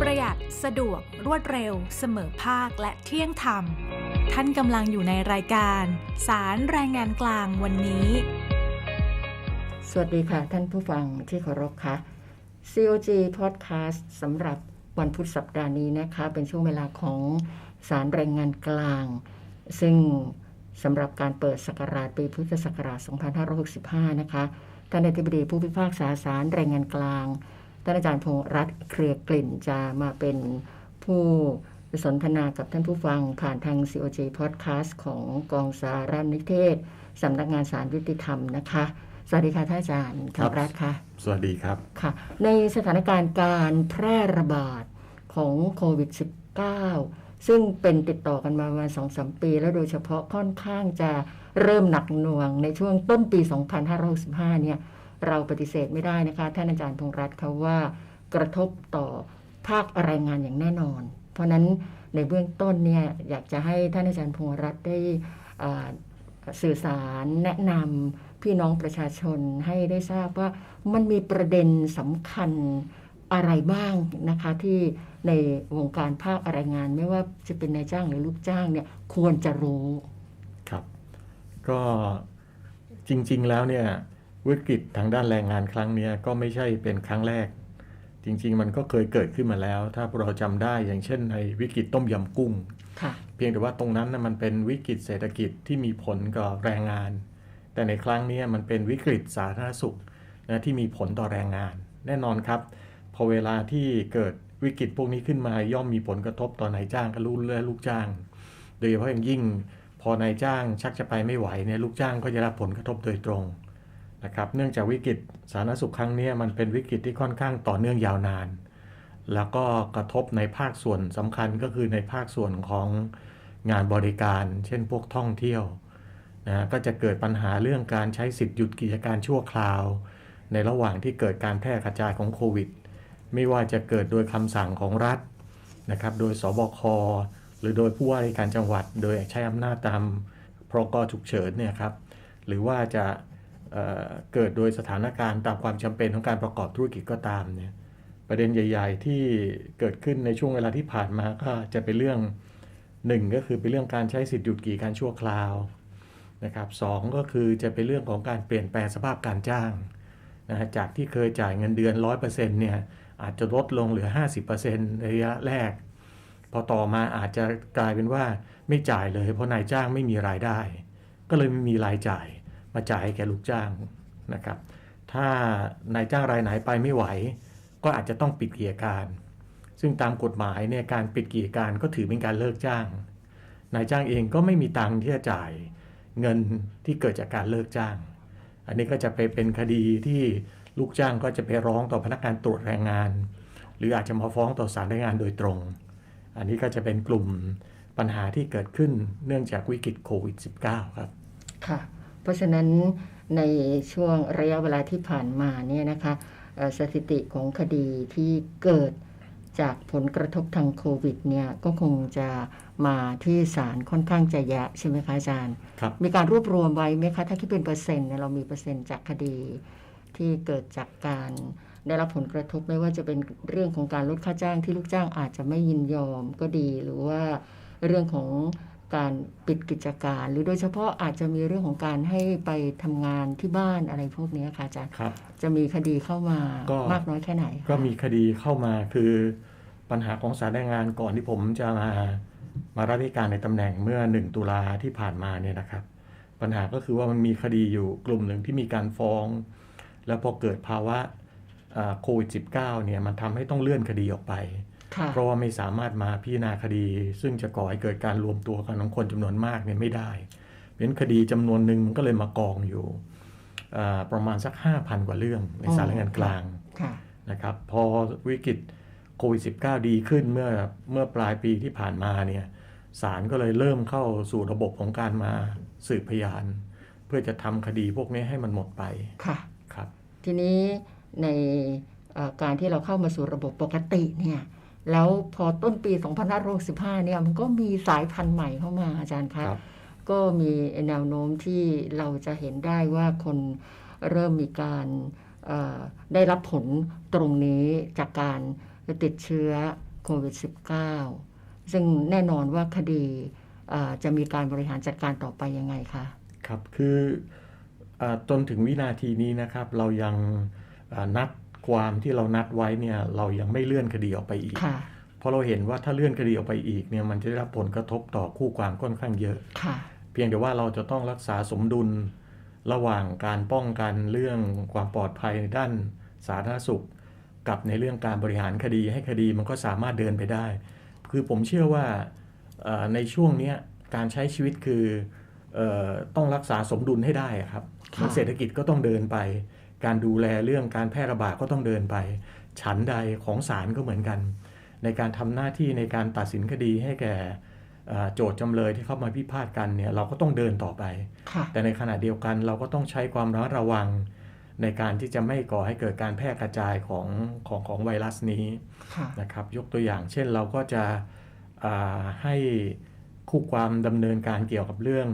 ประหยัดสะดวกรวดเร็ว เสมอภาคและเที่ยงธรรม ท่านกำลังอยู่ในรายการ สารแรงงานกลางวันนี้ สวัสดีค่ะ ท่านผู้ฟังที่เคารพค่ะ COG Podcast สำหรับวันพุธสัปดาห์นี้นะคะ เป็นช่วงเวลาของสารแรงงานกลาง ซึ่งสำหรับการเปิดศักราชปีพุทธศักราช 2565 นะคะท่านอธิบดีผู้พิพากษาสารแรงงานกลาง ท่านอาจารย์พงษ์รัตน์เครือกลิ่นจะมาเป็นผู้สนทนากับท่านผู้ฟังผ่านทาง COG Podcast ของกองสารนิเทศสำนักงานสารยุติธรรมนะคะ สวัสดีค่ะท่านอาจารย์พงษ์รัตน์ค่ะ สวัสดีครับค่ะ ในสถานการณ์การแพร่ระบาดของโควิด -19 ซึ่งเป็นติดต่อกันมาประมาณสองสมปี แล้วโดยเฉพาะค่อนข้างจะเริ่มหนักหน่วงในช่วงต้นปี 2565 เนี่ย เราปฏิเสธไม่ได้นะคะ ท่านอาจารย์พงษ์รัตน์เขาว่ากระทบต่อภาคแรงงานอย่างแน่นอน เพราะฉะนั้นในเบื้องต้นเนี่ยอยากจะให้ท่านอาจารย์พงษ์รัตน์ได้สื่อสารแนะนำพี่น้องประชาชนให้ได้ทราบว่ามันมีประเด็นสำคัญอะไรบ้างนะคะที่ในวงการภาคแรงงาน ไม่ว่าจะเป็นนายจ้างหรือลูกจ้างเนี่ยควรจะรู้ ครับ ก็จริง ๆ แล้วเนี่ย วิกฤตทางด้านแรงงานครั้งเนี้ยก็ไม่ใช่เป็นครั้งแรก จริง ๆ มันก็เคยเกิดขึ้นมาแล้ว ถ้าเราจำได้อย่างเช่นในวิกฤตต้มยำกุ้งค่ะเพียงแต่ว่าตรงนั้นนะมันเป็นวิกฤตเศรษฐกิจที่มีผลกับแรงงาน แต่ในครั้งเนี้ยมันเป็นวิกฤตสาธารณสุขนะที่มีผลต่อแรงงาน แน่นอนครับ พอเวลาที่เกิดวิกฤตพวกนี้ขึ้นมาย่อมมีผลกระทบต่อนายจ้างกับลูกและลูกจ้าง โดยเฉพาะอย่างยิ่ง พอนายจ้างชักจะไปไม่ไหวเนี่ยลูกจ้างก็จะรับผลกระทบโดยตรง นะครับ เนื่องจากวิกฤตสาธารณสุขครั้งนี้มันเป็นวิกฤตที่ค่อนข้างต่อเนื่องยาวนาน แล้วก็กระทบในภาคส่วนสำคัญก็คือในภาคส่วนของงานบริการ เช่นพวกท่องเที่ยวนะก็จะเกิดปัญหาเรื่องการใช้สิทธิ์หยุดกิจการชั่วคราว ในระหว่างที่เกิดการแพร่กระจายของโควิด ไม่ว่าจะเกิดโดยคำสั่งของรัฐนะครับ โดยสบค หรือโดยผู้ว่าราชการจังหวัด โดยใช้อำนาจตามพรกฉุกเฉินเนี่ยครับ หรือว่าจะ เเกิดโดยสถานการณ์ตามความจำเป็นของการประกอบธุรกิจก็ตามเนี่ยประเด็นใหญ่ ๆ ที่เกิดขึ้นในช่วงเวลาที่ผ่านมาก็จะเป็นเรื่องหนึ่งก็คือเป็นเรื่องการใช้สิทธิหยุดกิจการชั่วคราวนะครับสองก็คือจะเป็นเรื่องของการเปลี่ยนแปลงสภาพการจ้างนะฮะจากที่เคยจ่ายเงินเดือน 100%เนี่ยอาจจะลดลงเหลือ 50%ในระยะแรก พอต่อมาอาจจะกลายเป็นว่าไม่จ่ายเลย เพราะนายจ้างไม่มีรายได้ ก็เลยไม่มีรายจ่าย มาจ่ายให้แก่ลูกจ้างนะครับ ถ้านายจ้างรายไหนไปไม่ไหว ก็อาจจะต้องปิดกิจการ ซึ่งตามกฎหมายเนี่ยการปิดกิจการก็ถือเป็นการเลิกจ้าง นายจ้างเองก็ไม่มีตังค์ที่จะจ่ายเงินที่เกิดจากการเลิกจ้าง อันนี้ก็จะไปเป็นคดีที่ลูกจ้างก็จะไปร้องต่อพนักงานตรวจแรงงาน หรืออาจจะมาฟ้องต่อศาลแรงงานโดยตรง อันนี้ก็จะเป็นกลุ่มปัญหาที่เกิดขึ้นเนื่องจากวิกฤตโควิด -19 ครับ ค่ะ เพราะฉะนั้นในช่วงระยะเวลาที่ผ่านมาเนี่ยนะคะเอ่อสถิติของคดีที่เกิดจากผลกระทบทางโควิดเนี่ยก็คงจะมาที่ศาลค่อนข้างจะแยะใช่ไหมคะอาจารย์ครับมีการรวบรวมไว้ไหมคะ ถ้าคิดเป็นเปอร์เซ็นต์เนี่ยเรามีเปอร์เซ็นต์จากคดีที่เกิดจากการได้รับผลกระทบไม่ว่าจะเป็นเรื่องของการลดค่าจ้างที่ลูกจ้างอาจจะไม่ยินยอมก็ดี หรือว่าเรื่องของ การปิดกิจการ หรือโดยเฉพาะอาจจะมีเรื่องของการให้ไปทำงานที่บ้านอะไรพวกนี้ค่ะอาจารย์ครับจะมีคดีเข้ามาก็มากน้อยแค่ไหนคะก็มีคดีเข้ามาคือปัญหาของสารแรงงานก่อนที่ผมจะมามารับราชการในตำแหน่งเมื่อ 1 ตุลาที่ผ่านมาเนี่ยนะครับ ปัญหาก็คือว่ามันมีคดีอยู่กลุ่มหนึ่งที่มีการฟ้อง แล้วพอเกิดภาวะอ่าโควิด -19 เนี่ยมันทำให้ต้องเลื่อนคดีออกไปค่ะ เพราะว่าไม่สามารถมาพิจารณาคดี ซึ่งจะก่อให้เกิดการรวมตัวกันของคนจำนวนมากเนี่ยไม่ได้เพราะฉะนั้นคดีจำนวนหนึ่งมันก็เลยมากองอยู่อ่าประมาณสัก 5,000 กว่าเรื่องในศาลแรงงานกลางค่ะนะครับพอวิกฤตโควิด -19 ดีขึ้นเมื่อเมื่อปลายปีที่ผ่านมาเนี่ยศาลก็เลยเริ่มเข้าสู่ระบบของการมาสืบพยาน เพื่อจะทำคดีพวกนี้ให้มันหมดไปค่ะครับ ทีนี้ในเอ่อการที่เราเข้ามาสู่ระบบปกติเนี่ย แล้วพอต้นปี 2565 เนี่ยมันก็มีสายพันธุ์ใหม่เข้ามาอาจารย์คะครับก็มีแนวโน้มที่เราจะเห็นได้ว่าคนเริ่มมีการเอ่อได้รับผลตรงนี้จากการติดเชื้อโควิด -19 ซึ่งแน่นอนว่าคดีจะมีการบริหารจัดการต่อไปยังไงคะ ครับ คืออจนถึงวินาทีนี้นะครับ เรายังนัด ความที่เรานัดไว้เนี่ยเรายังไม่เลื่อนคดีออกไปอีก เพราะเราเห็นว่าถ้าเลื่อนคดีออกไปอีกเนี่ยมันจะได้รับผลกระทบต่อคู่ความค่อนข้างเยอะเพียงแต่ว่าเราจะต้องรักษาสมดุลระหว่างการป้องกันเรื่องความปลอดภัยในด้านสาธารณสุข กับในเรื่องการบริหารคดีให้คดีมันก็สามารถเดินไปได้ คือผมเชื่อว่าในช่วงนี้การใช้ชีวิตคืออต้องรักษาสมดุลให้ได้ครับเศรษฐกิจก็ต้องเดินไป การดูแลเรื่องการแพร่ระบาดก็ต้องเดินไป ฉันใดของศาลก็เหมือนกัน ในการทำหน้าที่ในการตัดสินคดีให้แก่โจทย์จำเลยที่เข้ามาพิพาทกันเนี่ยเราก็ต้องเดินต่อไป แต่ในขณะเดียวกันเราก็ต้องใช้ความระมัดระวัง ในการที่จะไม่ก่อให้เกิดการแพร่กระจายของของของไวรัสนี้นะครับยกตัวอย่างเช่นเราก็จะให้คู่ความดำเนินการเกี่ยวกับเรื่อง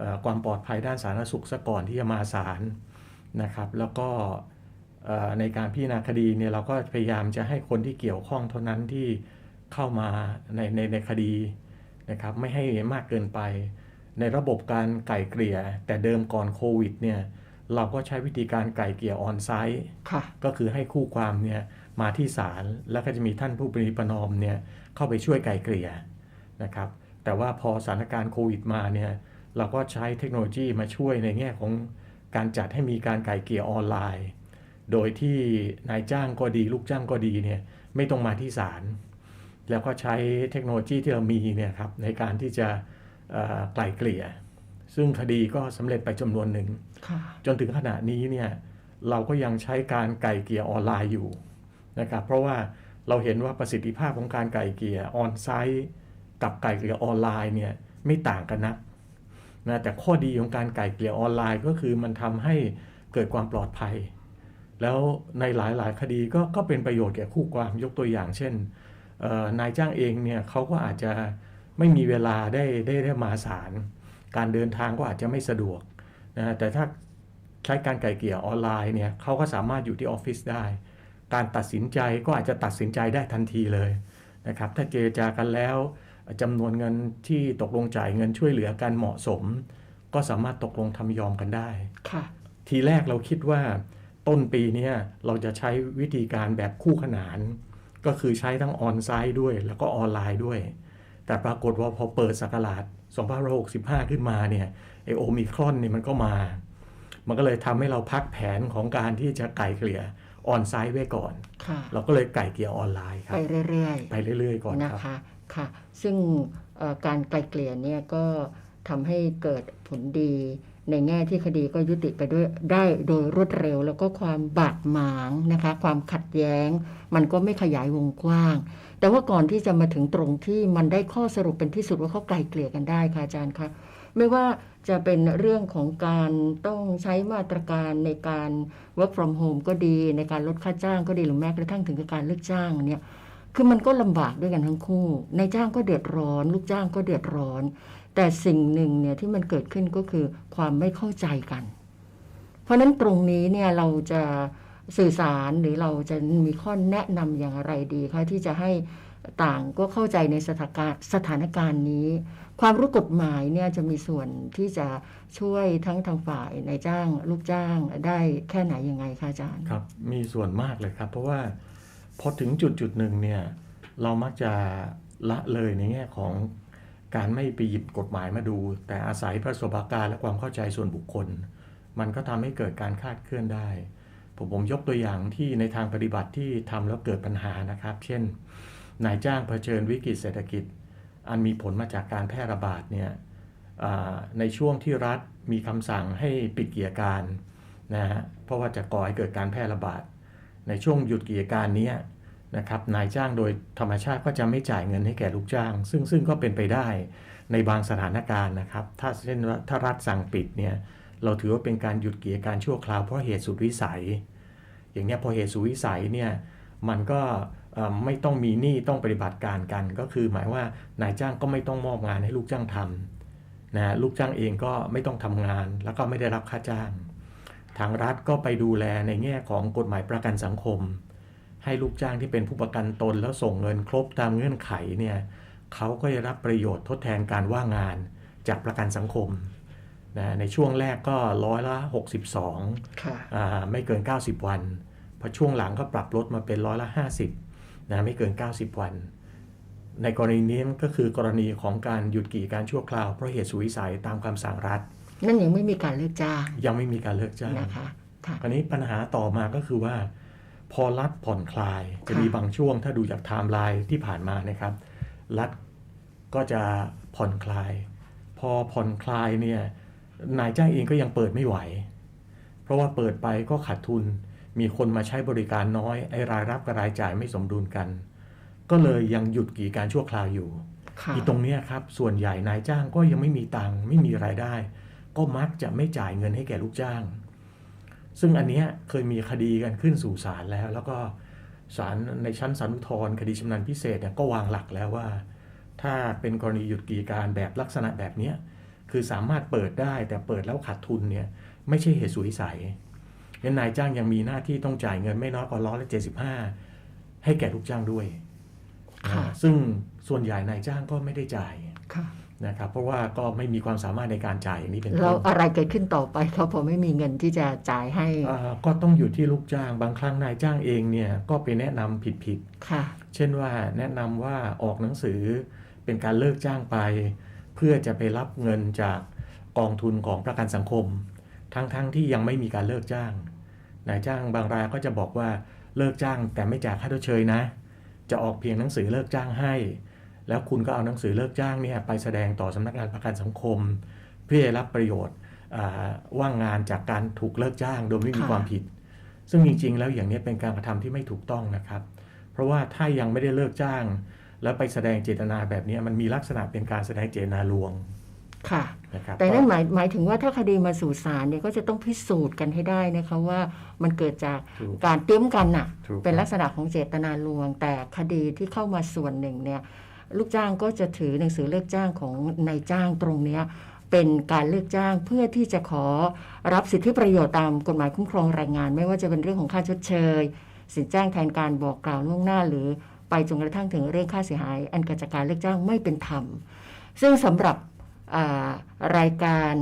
อความปลอดภัยด้านสาธารณสุขซะก่อนที่จะมาศาล นะครับ แล้วก็ในการพิจารณาคดีเนี่ยเราก็พยายามจะให้คนที่เกี่ยวข้องเท่านั้นที่เข้ามาในในในคดีนะครับไม่ให้มากเกินไป ในระบบการไก่เกลี่ย แต่เดิมก่อนโควิดเนี่ยเราก็ใช้วิธีการไก่เกลี่ยออนไซต์ก็คือให้คู่ความเนี่ยมาที่ศาลแล้วก็จะมีท่านผู้ปฏิปนอมเนี่ยเข้าไปช่วยไก่เกลี่ยนะครับแต่ว่าพอสถานการณ์โควิดมาเนี่ยเราก็ใช้เทคโนโลยีมาช่วยในแง่ของ การจัดให้มีการไก่เกลี่ยออนไลน์ โดยที่นายจ้างก็ดีลูกจ้างก็ดีเนี่ยไม่ต้องมาที่ศาลแล้วก็ใช้เทคโนโลยีที่เรามีเนี่ยครับในการที่จะไกล่เกลี่ย ซึ่งคดีก็สำเร็จไปจำนวนหนึ่ง จนถึงขณะนี้เนี่ยเราก็ยังใช้การไก่เกลี่ยออนไลน์อยู่นะครับเพราะว่าเราเห็นว่าประสิทธิภาพของการไก่เกลี่ยออนไซต์กับไก่เกลี่ยออนไลน์เนี่ยไม่ต่างกันนัก นะแต่ข้อดีของการไก่เกลี่ยออนไลน์ก็คือมันทำให้เกิดความปลอดภัย แล้วในหลายๆ คดีก็ก็เป็นประโยชน์แก่คู่ความยกตัวอย่าง เช่นนายจ้างเองเนี่ยเขาก็อาจจะไม่มีเวลาได้ได้ได้มาศาลการเดินทางก็อาจจะไม่สะดวกนะแต่ถ้าใช้การไก่เกี่ยออนไลน์เนี่ยเขาก็สามารถอยู่ที่ออฟฟิศได้ การตัดสินใจก็อาจจะตัดสินใจได้ทันทีเลยนะครับถ้าเจรจากันแล้ว จำนวนเงินที่ตกลงจ่ายเงินช่วยเหลือกันเหมาะสม ก็สามารถตกลงทำยอมกันได้ทีแรกเราคิดว่าต้นปีนี้เราจะใช้วิธีการแบบคู่ขนาน ก็คือใช้ทั้งออนไซต์ด้วย แล้วก็ออนไลน์ด้วย แต่ปรากฏว่าพอเปิดสักราช2565 ขึ้นมาเนี่ยไอโอมิครอนเนี่ยมันก็มา มันก็เลยทำให้เราพักแผนของการที่จะไก่เกลี่ยออนไซต์ไว้ก่อน เราก็เลยไก่เกลี่ยออนไลน์ครับ ไปเรื่อยๆ ไปเรื่อยๆ ก่อนนะคะ ค่ะ ซึ่งการไก่เกลี่ยเนี่ยก็ทำให้เกิดผลดี ในแง่ที่คดีก็ยุติไปด้วยได้โดยรวดเร็ว แล้วก็ความบาดหมางนะคะ ความขัดแย้ง มันก็ไม่ขยายวงกว้าง แต่ว่าก่อนที่จะมาถึงตรงที่มันได้ข้อสรุปเป็นที่สุดว่าเขาไกลเกลี่ยกันได้ค่ะอาจารย์คะไม่ว่าจะเป็นเรื่องของการต้องใช้มาตรการในการ work from home ก็ดีในการลดค่าจ้างก็ดีหรือแม้กระทั่งถึงการเลิกจ้างเนี่ย คือมันก็ลำบากด้วยกันทั้งคู่นายจ้างก็เดือดร้อน ลูกจ้างก็เดือดร้อน แต่สิ่งหนึ่งเนี่ยที่มันเกิดขึ้นก็คือความไม่เข้าใจกัน เพราะนั้นตรงนี้เนี่ยเราจะสื่อสารหรือเราจะมีข้อแนะนำอย่างไรดีคะที่จะให้ต่างก็เข้าใจในสถานการณ์สถานการณ์นี้ ความรู้กฎหมายเนี่ยจะมีส่วนที่จะช่วยทั้งทางฝ่ายในจ้าง ลูกจ้างได้แค่ไหนยังไงคะอาจารย์ครับ มีส่วนมากเลยครับ เพราะว่า พอถึงจุดจุดหนึ่งเนี่ยเรามักจะละเลยในแง่ของการไม่ไปหยิบกฎหมายมาดู แต่อาศัยประสบการณ์และความเข้าใจส่วนบุคคล มันก็ทำให้เกิดการคาดเคลื่อนได้ ผมผมยกตัวอย่างที่ในทางปฏิบัติที่ทำแล้วเกิดปัญหานะครับ เช่น นายจ้างเผชิญวิกฤตเศรษฐกิจ อันมีผลมาจากการแพร่ระบาดเนี่ยในช่วงที่รัฐมีคำสั่งให้ปิดกิจการนะฮะเพราะว่าจะก่อให้เกิดการแพร่ระบาด ในช่วงหยุดกิจการนี้นะครับนายจ้างโดยธรรมชาติก็จะไม่จ่ายเงินให้แก่ลูกจ้าง ซึ่งซึ่งก็เป็นไปได้ในบางสถานการณ์นะครับ ถ้าเช่นถ้ารัฐสั่งปิดเนี่ยเราถือว่าเป็นการหยุดกิจการชั่วคราวเพราะเหตุสุดวิสัย อย่างนี้พอเหตุสุดวิสัยเนี่ยมันก็ไม่ต้องมีหนี้ต้องปฏิบัติการกัน ก็คือหมายว่านายจ้างก็ไม่ต้องมอบงานให้ลูกจ้างทำนะลูกจ้างเองก็ไม่ต้องทำงานแล้วก็ไม่ได้รับค่าจ้าง ทางรัฐก็ไปดูแลในแง่ของกฎหมายประกันสังคม ให้ลูกจ้างที่เป็นผู้ประกันตนแล้วส่งเงินครบตามเงื่อนไขเนี่ยเขาก็จะรับประโยชน์ทดแทนการว่างงานจากประกันสังคมนะในช่วงแรกก็ร้อยละ 62ค่ะอ่าไม่เกิน 90 วันพอช่วงหลังก็ปรับลดมาเป็นร้อยละ 50นะไม่เกิน 90 วัน ในกรณีนี้ก็คือกรณีของการหยุดกิจการชั่วคราวเพราะเหตุสุวิสัยตามคำสั่งรัฐ นั่นยังไม่มีการเลิกจ้างยังไม่มีการเลิกจ้างนะคะค่ะคราวนี้ปัญหาต่อมาก็คือว่า พอรัฐผ่อนคลายจะมีบางช่วงถ้าดูจากไทม์ไลน์ที่ผ่านมานะครับ รัฐก็จะผ่อนคลาย พอผ่อนคลายเนี่ยนายจ้างเองก็ยังเปิดไม่ไหว เพราะว่าเปิดไปก็ขาดทุน มีคนมาใช้บริการน้อยไอ้รายรับกับรายจ่ายไม่สมดุลกัน ก็เลยยังหยุดกิจการชั่วคราวอยู่ค่ะอีตรงเนี้ยครับส่วนใหญ่นายจ้างก็ยังไม่มีตังค์ไม่มีรายได้ ก็มักจะไม่จ่ายเงินให้แก่ลูกจ้าง ซึ่งอันเนี้ยเคยมีคดีกันขึ้นสู่ศาลแล้ว แล้วก็ศาลในชั้นสารุทธรณ์คดีชำนาญพิเศษเนี่ยก็วางหลักแล้วว่า ถ้าเป็นกรณีหยุดกิจการแบบลักษณะแบบเนี้ยคือสามารถเปิดได้แต่เปิดแล้วขาดทุนเนี่ยไม่ใช่เหตุสุวิสัยงั้นนายจ้างยังมีหน้าที่ต้องจ่ายเงินไม่น้อยกว่าร้อยละเจ็ดสิบห้าให้แก่ลูกจ้างด้วยค่ะอ่าซึ่งส่วนใหญ่นายจ้างก็ไม่ได้จ่ายค่ะ นะครับเพราะว่าก็ไม่มีความสามารถในการจ่ายอย่างนี้เป็นแล้ต้วนอะไรเกิดขึ้นต่อไปเขาพอไม่มีเงินที่จะจ่ายให้อ่าก็ต้องอยู่ที่ลูกจ้างบางครั้งนายจ้างเองเนี่ยก็ไปแนะนำผิดค่ะๆเช่นว่าแนะนำว่าออกหนังสือเป็นการเลิกจ้างไป เพื่อจะไปรับเงินจากกองทุนของประกันสังคม ทั้งๆทที่ยังไม่มีการเลิกจ้างนายจ้างบางรายก็จะบอกว่าเลิกจ้างแต่ไม่จ่ายค่าชดเชยนะ จะออกเพียงหนังสือเลิกจ้างให้ แล้วคุณก็เอาหนังสือเลิกจ้างเนี่ยไปแสดงต่อสำนักงานประกันสังคม เพื่อได้รับประโยชน์อ่าว่างงานจากการถูกเลิกจ้างโดยไม่มีค่ะความผิด ซึ่งจริง ๆ แล้วอย่างนี้เป็นการกระทำที่ไม่ถูกต้องนะครับ เพราะว่าถ้ายังไม่ได้เลิกจ้าง แล้วไปแสดงเจตนาแบบนี้มันมีลักษณะเป็นการแสดงเจตนาลวงค่ะนะครับแต่นั่นหมายหมายถึงว่าถ้าคดีมาสู่ศาลเนี่ยก็จะต้องพิสูจน์กันให้ได้นะคะว่ามันเกิดจากถูกการเตรียมกันน่ะถูกเป็นลักษณะของเจตนาลวง แต่คดีที่เข้ามาส่วนหนึ่งเนี่ย ลูกจ้างก็จะถือหนังสือเลิกจ้างของนายจ้างตรงเนี้ยเป็นการเลิกจ้างเพื่อที่จะขอรับสิทธิประโยชน์ตามกฎหมายคุ้มครองแรงงาน ไม่ว่าจะเป็นเรื่องของค่าชดเชย สินจ้างแทนการบอกกล่าวล่วงหน้า หรือไปจนกระทั่งถึงเรื่องค่าเสียหาย อันเกิดจากการเลิกจ้างไม่เป็นธรรม ซึ่งสำหรับรายการ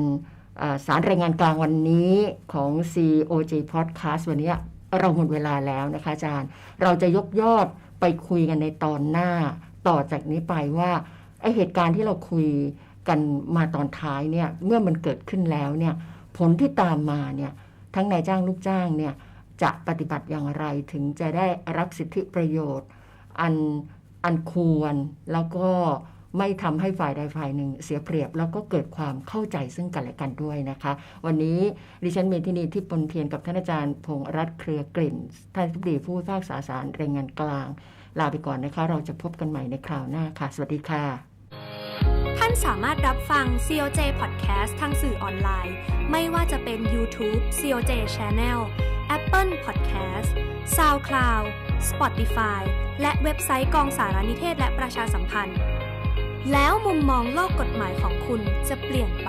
สารรายงานกลางวันนี้ของ COJ Podcast วันนี้เราหมดเวลาแล้วนะคะอาจารย์ เราจะยกยอดไปคุยกันในตอนหน้า ต่อจากนี้ไปว่าไอเหตุการณ์ที่เราคุยกันมาตอนท้ายเนี่ยเมื่อมันเกิดขึ้นแล้วเนี่ยผลที่ตามมาเนี่ยทั้งนายจ้างลูกจ้างเนี่ยจะปฏิบัติอย่างไรถึงจะได้รับสิทธิประโยชน์ อันอันควรแล้วก็ไม่ทำให้ฝ่ายใดฝ่ายหนึ่ง เสียเปรียบแล้วก็เกิดความเข้าใจซึ่งกันและกันด้วยนะคะ วันนี้ดิฉันเมธินีที่ปนเทียนกับท่านอาจารย์พงรัตน์เครือกลิ่นท่านอธิบดีผู้พิพากษาศาลแรงงานกลาง ลาไปก่อนนะคะ เราจะพบกันใหม่ในคราวหน้าค่ะ สวัสดีค่ะ ท่านสามารถรับฟัง COJ Podcast ทางสื่อออนไลน์ ไม่ว่าจะเป็น YouTube COJ Channel Apple Podcast SoundCloud Spotify และเว็บไซต์กองสารนิเทศและประชาสัมพันธ์ แล้วมุมมองโลกกฎหมายของคุณจะเปลี่ยนไป